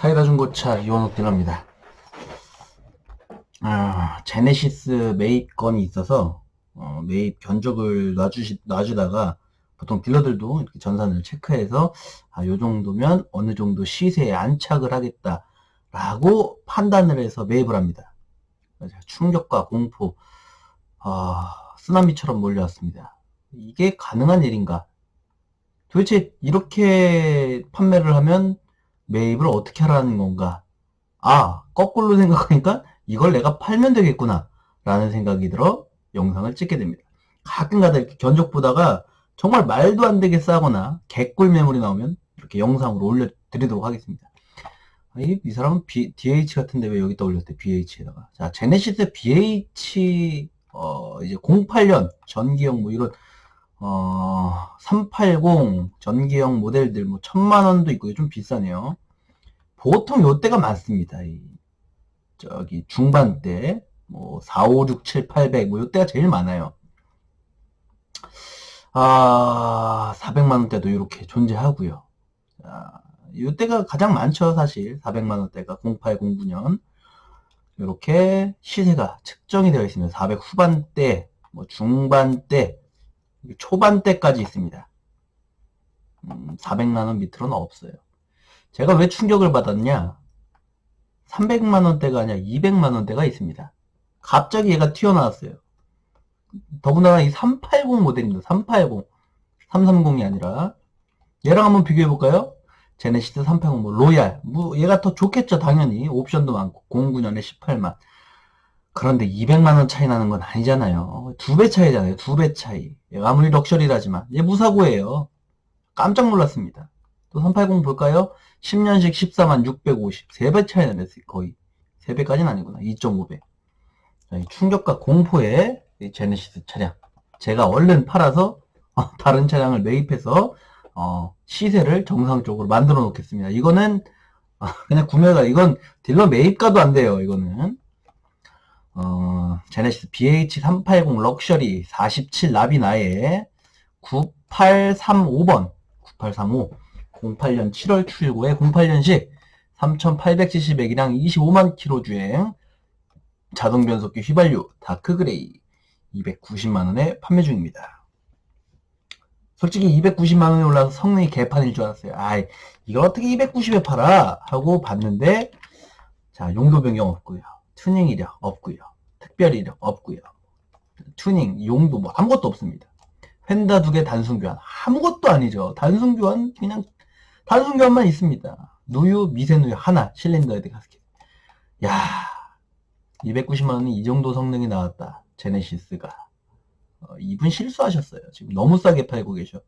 사이다 중고차 이원욱 딜러입니다. 아, 제네시스 매입 건이 있어서 어, 매입 견적을 놔주시, 놔주다가 보통 딜러들도 이렇게 전산을 체크해서 아, 요 정도면 어느 정도 시세에 안착을 하겠다라고 판단을 해서 매입을 합니다. 충격과 공포, 아, 쓰나미처럼 몰려왔습니다. 이게 가능한 일인가? 도대체 이렇게 판매를 하면 매입을 어떻게 하라는 건가? 아, 거꾸로 생각하니까 이걸 내가 팔면 되겠구나. 라는 생각이 들어 영상을 찍게 됩니다. 가끔가다 이렇게 견적 보다가 정말 말도 안 되게 싸거나 개꿀 매물이 나오면 이렇게 영상으로 올려드리도록 하겠습니다. 아, 이, 이 사람은 B, DH 같은데 왜 여기다 올렸대? BH에다가. 자, 제네시스 BH, 어, 이제 08년 전기형 뭐 이런, 어, 380 전기형 모델들 뭐 천만 원도 있고 좀 비싸네요. 보통 요때가 많습니다. 이, 저기 중반대 뭐 4, 5, 6, 7, 800 뭐 요때가 제일 많아요. 아, 400만 원대도 이렇게 존재하고요. 자, 요때가 가장 많죠, 사실. 400만 원대가 08, 09년. 이렇게 시세가 측정이 되어 있습니다. 400 후반대, 뭐 중반대, 초반대까지 있습니다. 음, 400만 원 밑으로는 없어요. 제가 왜 충격을 받았냐? 300만 원대가 아니라 200만 원대가 있습니다. 갑자기 얘가 튀어나왔어요. 더군다나 이 380 모델입니다. 380. 330이 아니라. 얘랑 한번 비교해 볼까요? 제네시스 380, 뭐, 로얄. 뭐, 얘가 더 좋겠죠, 당연히. 옵션도 많고. 09년에 18만. 그런데 200만원 차이 나는 건 아니잖아요. 두 배 차이잖아요. 두 배 차이. 아무리 럭셔리라지만. 얘 무사고예요. 깜짝 놀랐습니다. 또 380 볼까요? 10년식 14만 650. 3배 차이 나네, 거의. 3배까지는 아니구나. 2.5배. 충격과 공포의 이 제네시스 차량. 제가 얼른 팔아서 어, 다른 차량을 매입해서 어, 시세를 정상적으로 만들어 놓겠습니다. 이거는 어, 그냥 구매가 이건 딜러 매입가도 안 돼요. 이거는 어, 제네시스 BH380 럭셔리 47 나비나에 9835번 9835 08년 7월 출고에 08년식 3870액이랑 25만 킬로 주행 자동 변속기 휘발유 다크 그레이 290만원에 판매 중입니다. 솔직히 290만원에 올라서 성능이 개판일 줄 알았어요. 아이, 이걸 어떻게 290에 팔아? 하고 봤는데, 자, 용도 변경 없고요 튜닝 이력 없고요 특별 이력 없고요 튜닝, 용도 뭐 아무것도 없습니다. 펜다 두 개 단순 교환. 아무것도 아니죠. 단순 교환, 그냥 교환만 있습니다. 누유, 미세누유 하나, 실린더 헤드 가스켓. 야 290만원이 이 정도 성능이 나왔다. 제네시스가. 어, 이분 실수하셨어요. 지금 너무 싸게 팔고 계셔.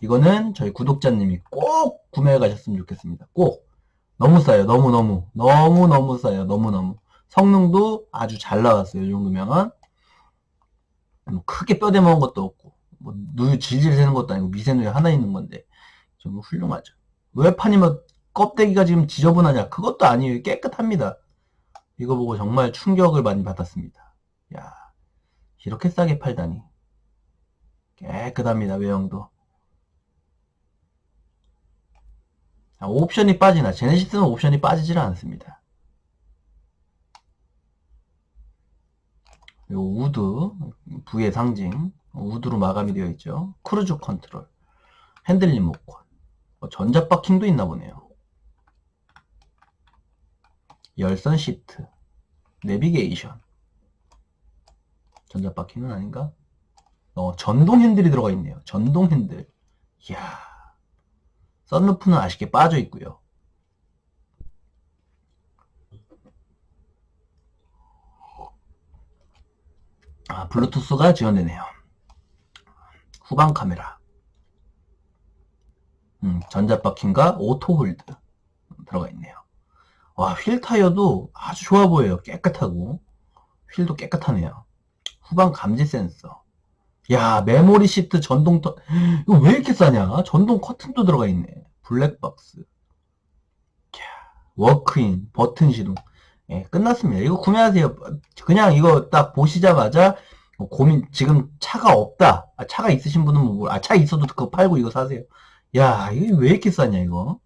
이거는 저희 구독자님이 꼭 구매해 가셨으면 좋겠습니다. 꼭. 너무 싸요. 너무너무. 너무너무 싸요. 너무너무. 성능도 아주 잘 나왔어요. 이 정도면. 뭐 크게 뼈대 먹은 것도 없고, 뭐 누유 질질 새는 것도 아니고 미세누유 하나 있는 건데, 좀 훌륭하죠. 왜 판이면 껍데기가 지금 지저분하냐? 그것도 아니에요. 깨끗합니다. 이거 보고 정말 충격을 많이 받았습니다. 야, 이렇게 싸게 팔다니. 깨끗합니다, 외형도. 아, 옵션이 빠지나. 제네시스는 옵션이 빠지질 않습니다. 요 우드, 부의 상징. 우드로 마감이 되어 있죠. 크루즈 컨트롤. 핸들 리모컨. 뭐 전자바킹도 있나 보네요. 열선 시트. 내비게이션. 전자바퀴는 아닌가? 어, 전동 핸들이 들어가 있네요. 전동 핸들. 이야. 썬루프는 아쉽게 빠져 있고요. 아, 블루투스가 지원되네요. 후방 카메라. 음, 전자바퀴과 오토홀드 들어가 있네요. 와, 휠 타이어도 아주 좋아 보여요. 깨끗하고. 휠도 깨끗하네요. 후방 감지 센서. 야, 메모리 시트 전동 터, 이거 왜 이렇게 싸냐? 전동 커튼도 들어가 있네. 블랙박스. 야, 워크인, 버튼 시동. 예, 끝났습니다. 이거 구매하세요. 그냥 이거 딱 보시자마자 뭐 고민, 지금 차가 없다. 아, 차가 있으신 분은 뭐, 아, 차 있어도 그거 팔고 이거 사세요. 야, 이게 왜 이렇게 싸냐, 이거?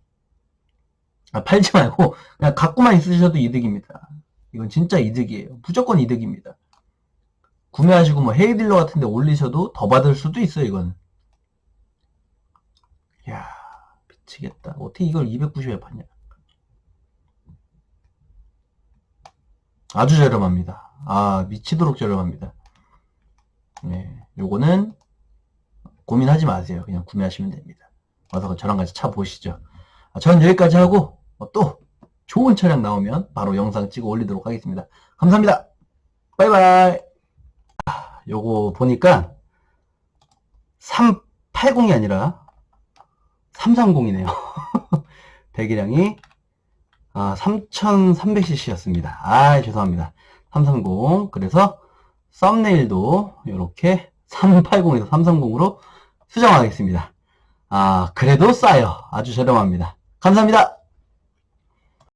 아, 팔지 말고 그냥 갖고만 있으셔도 이득입니다. 이건 진짜 이득이에요. 무조건 이득입니다. 구매하시고 뭐 헤이딜러 같은 데 올리셔도 더 받을 수도 있어요. 이거는. 야 미치겠다. 어떻게 이걸 290에 파냐? 아주 저렴합니다. 아 미치도록 저렴합니다. 네, 요거는 고민하지 마세요. 그냥 구매하시면 됩니다. 와서 저랑 같이 차 보시죠. 아, 저는 여기까지 하고 어, 또 좋은 차량 나오면 바로 영상 찍어 올리도록 하겠습니다. 감사합니다. 바이바이. 아, 요거 보니까 380이 아니라 330이네요. 배기량이 아, 3300cc였습니다. 아, 죄송합니다. 330. 그래서 썸네일도 이렇게 380에서 330으로 수정하겠습니다. 아, 그래도 싸요. 아주 저렴합니다. 감사합니다.